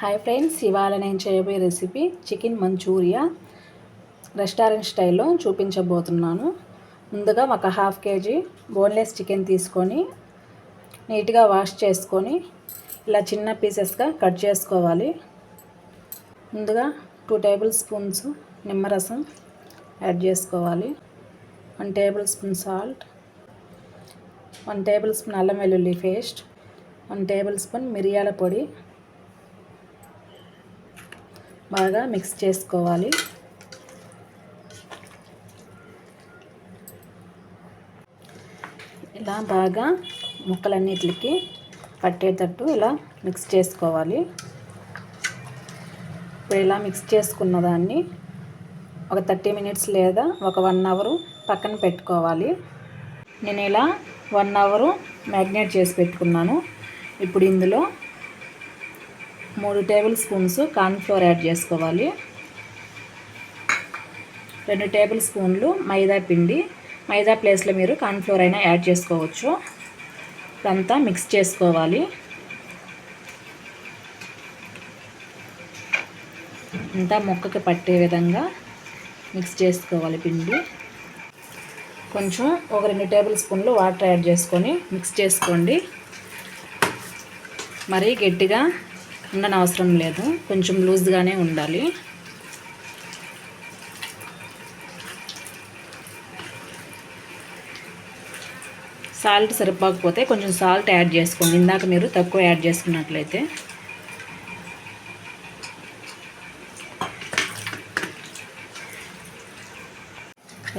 Hi friends ఇవాళ నేను చేయబోయే రెసిపీ చికెన్ మంచూరియా రెస్టారెంట్ స్టైల్లో చూపించబోతున్నాను. ముందుగా ఒక హాఫ్ కేజీ బోన్లెస్ చికెన్ తీసుకొని నీట్గా వాష్ చేసుకొని ఇలా చిన్న పీసెస్గా కట్ చేసుకోవాలి. ముందుగా టూ టేబుల్ స్పూన్స్ నిమ్మరసం యాడ్ చేసుకోవాలి. One tablespoon salt one tablespoon అల్లం వెల్లుల్లి పేస్ట్ వన్ టేబుల్ స్పూన్ మిరియాల పొడి బాగా మిక్స్ చేసుకోవాలి. ఇలా బాగా ముక్కలన్నిటికి పట్టేటట్టు ఇలా మిక్స్ చేసుకోవాలి. ఇప్పుడు ఇలా మిక్స్ చేసుకున్న దాన్ని ఒక థర్టీ మినిట్స్ లేదా ఒక వన్ అవరు పక్కన పెట్టుకోవాలి. నేను ఇలా వన్ అవరు మ్యాగ్నేట్ చేసి పెట్టుకున్నాను. ఇప్పుడు ఇందులో మూడు టేబుల్ స్పూన్స్ కార్న్ఫ్లోర్ యాడ్ చేసుకోవాలి. రెండు టేబుల్ స్పూన్లు మైదా పిండి. మైదా ప్లేస్లో మీరు కార్న్ఫ్లోర్ అయినా యాడ్ చేసుకోవచ్చు. ఇదంతా మిక్స్ చేసుకోవాలి. అంతా మొక్కకి పట్టే విధంగా మిక్స్ చేసుకోవాలి పిండి. కొంచెం ఒక రెండు టేబుల్ స్పూన్లు వాటర్ యాడ్ చేసుకొని మిక్స్ చేసుకోండి. మరీ గట్టిగా ఉండనవసరం లేదు. కొంచెం లూజ్గానే ఉండాలి. సాల్ట్ సరిపోకపోతే కొంచెం సాల్ట్ యాడ్ చేసుకోండి. ఇందాక మీరు తక్కువ యాడ్ చేసుకున్నట్లయితే.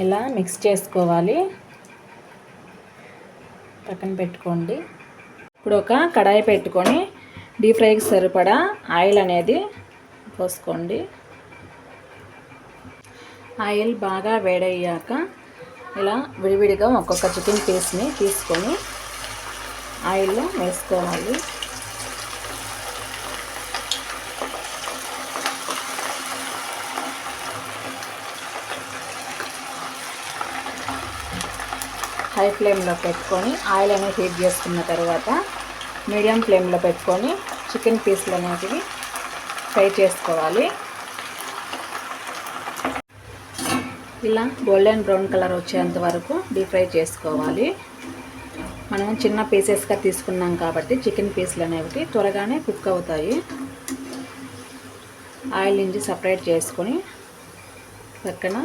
ఇలా మిక్స్ చేసుకోవాలి. పక్కన పెట్టుకోండి. ఇప్పుడు ఒక కడాయి పెట్టుకొని డీప్ ఫ్రైకి సరిపడా ఆయిల్ అనేది పోసుకోండి. ఆయిల్ బాగా వేడయ్యాక ఇలా విడివిడిగా ఒక్కొక్క చికెన్ పీస్ని తీసుకొని ఆయిల్లో వేసుకోవాలి. హై ఫ్లేమ్లో పెట్టుకొని ఆయిల్ అనేది హీట్ చేసుకున్న తర్వాత మీడియం ఫ్లేమ్లో పెట్టుకొని చికెన్ పీస్లు అనేటివి ఫ్రై చేసుకోవాలి. ఇలా గోల్డెన్ బ్రౌన్ కలర్ వచ్చేంత వరకు డీప్ ఫ్రై చేసుకోవాలి. మనం చిన్న పీసెస్గా తీసుకున్నాం కాబట్టి చికెన్ పీస్లు అనేవి త్వరగానే కుక్ అవుతాయి. ఆయిల్ నుంచి సపరేట్ చేసుకొని పక్కన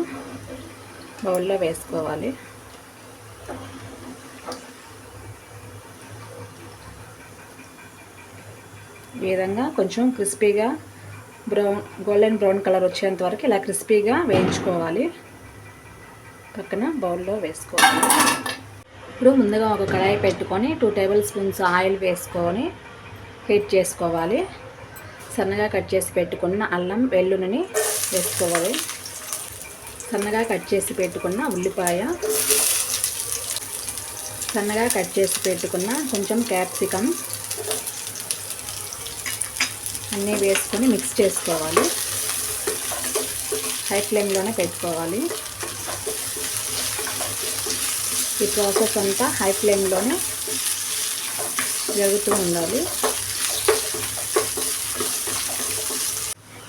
బౌల్లో వేసుకోవాలి. ఈ విధంగా కొంచెం క్రిస్పీగా బ్రౌన్ గోల్డెన్ బ్రౌన్ కలర్ వచ్చేంత వరకు ఇలా క్రిస్పీగా వేయించుకోవాలి. పక్కన బౌల్లో వేసుకోవాలి. ఇప్పుడు ముందుగా ఒక కడాయి పెట్టుకొని టూ టేబుల్ స్పూన్స్ ఆయిల్ వేసుకొని హీట్ చేసుకోవాలి. సన్నగా కట్ చేసి పెట్టుకున్న అల్లం వెల్లుల్లిని వేసుకోవాలి. సన్నగా కట్ చేసి పెట్టుకున్న ఉల్లిపాయ సన్నగా కట్ చేసి పెట్టుకున్న కొంచెం క్యాప్సికమ్ అన్నీ వేసుకొని మిక్స్ చేసుకోవాలి. హై ఫ్లేమ్లోనే పెట్టుకోవాలి. ఈ ప్రాసెస్ అంతా హై ఫ్లేమ్లోనే జరుగుతూ ఉండాలి.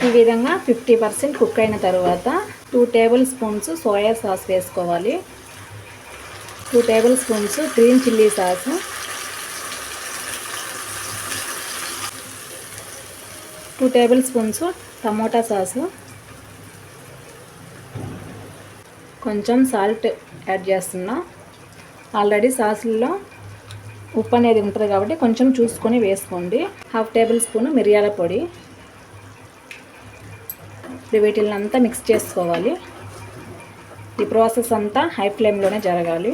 ఈ విధంగా ఫిఫ్టీ పర్సెంట్ కుక్ అయిన తర్వాత two table spoons soya sauce వేసుకోవాలి. Two tablespoons green chilli sauce two tablespoons tomato sauce. కొంచెం సాల్ట్ యాడ్ చేస్తున్నా. ఆల్రెడీ సాసుల్లో ఉప్పు అనేది ఉంటుంది కాబట్టి కొంచెం చూసుకొని వేసుకోండి. హాఫ్ టేబుల్ స్పూన్ మిరియాల పొడి. ఇప్పుడు వీటిని అంతా మిక్స్ చేసుకోవాలి. ఈ ప్రాసెస్ అంతా హై ఫ్లేమ్లోనే జరగాలి.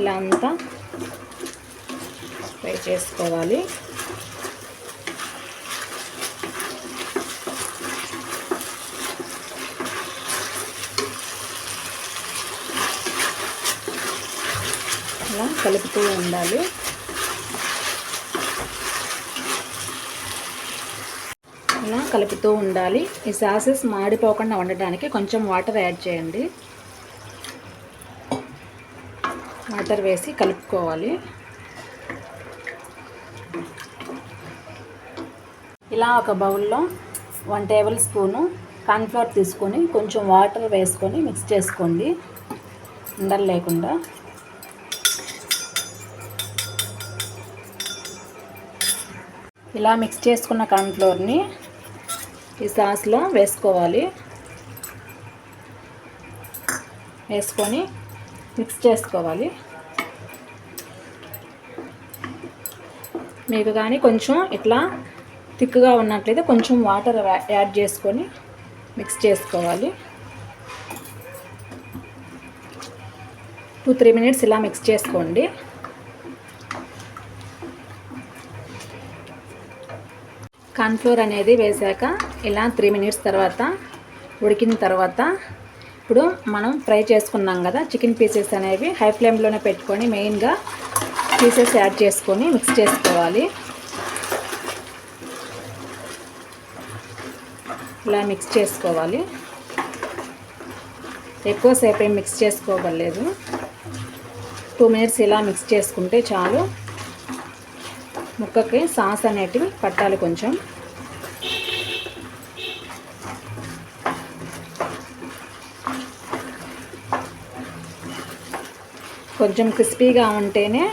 ఇలా అంతా ఫ్రై చేసుకోవాలి. ఇలా కలుపుతూ ఉండాలి. ఇలా కలుపుతూ ఉండాలి. ఈ సాసెస్ మాడిపోకుండా ఉండడానికి కొంచెం వాటర్ యాడ్ చేయండి. వాటర్ వేసి కలుపుకోవాలి. ఇలా ఒక బౌల్లో వన్ టేబుల్ స్పూను కార్న్ఫ్లోర్ తీసుకొని కొంచెం వాటర్ వేసుకొని మిక్స్ చేసుకోండి. ఉండలు లేకుండా. ఇలా మిక్స్ చేసుకున్న కార్న్ఫ్లోర్ని ఈ సాస్లో వేసుకోవాలి. వేసుకొని మిక్స్ చేసుకోవాలి. మీకు కానీ కొంచెం ఇట్లా థిక్గా ఉన్నట్లయితే కొంచెం వాటర్ యాడ్ చేసుకొని మిక్స్ చేసుకోవాలి. టూ త్రీ మినిట్స్ ఇలా మిక్స్ చేసుకోండి. కార్న్ఫ్లోర్ అనేది వేసాక ఇలా త్రీ మినిట్స్ తర్వాత ఉడికిన తర్వాత ఇప్పుడు మనం ఫ్రై చేసుకున్నాం కదా చికెన్ పీసెస్ అనేవి హై ఫ్లేమ్లోనే పెట్టుకొని మెయిన్గా పీసెస్ యాడ్ చేసుకొని మిక్స్ చేసుకోవాలి. ఇలా మిక్స్ చేసుకోవాలి. ఎక్కువసేపు ఏం మిక్స్ చేసుకోవలేదు టూ మినిట్స్ ఇలా మిక్స్ చేసుకుంటే చాలు. ముక్కకి సాస్ అనేటివి పట్టాలి కొంచెం. కొంచెం క్రిస్పీగా ఉంటేనే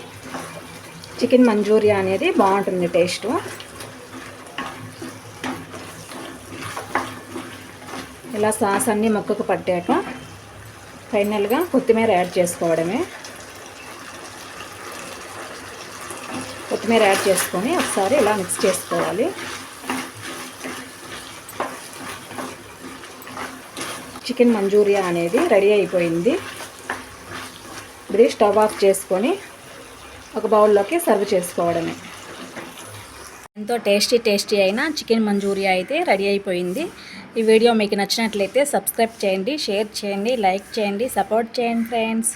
చికెన్ మంచూరియా అనేది బాగుంటుంది టేస్ట్ ఇలా సాస్ అన్నీ మొక్కకు పట్టాక ఫైనల్గా కొత్తిమీర యాడ్ చేసుకోవడమే. కొత్తిమీర యాడ్ చేసుకొని ఒకసారి ఇలా మిక్స్ చేసుకోవాలి. చికెన్ మంచూరియా అనేది రెడీ అయిపోయింది. ఇది స్టవ్ ఆఫ్ చేసుకొని ఒక బౌల్లోకి సర్వ్ చేసుకోవడమే. ఎంతో టేస్టీ టేస్టీ అయిన చికెన్ మంచూరియా అయితే రెడీ అయిపోయింది. ఈ వీడియో మీకు నచ్చినట్లయితే సబ్స్క్రైబ్ చేయండి షేర్ చేయండి లైక్ చేయండి సపోర్ట్ చేయండి ఫ్రెండ్స్.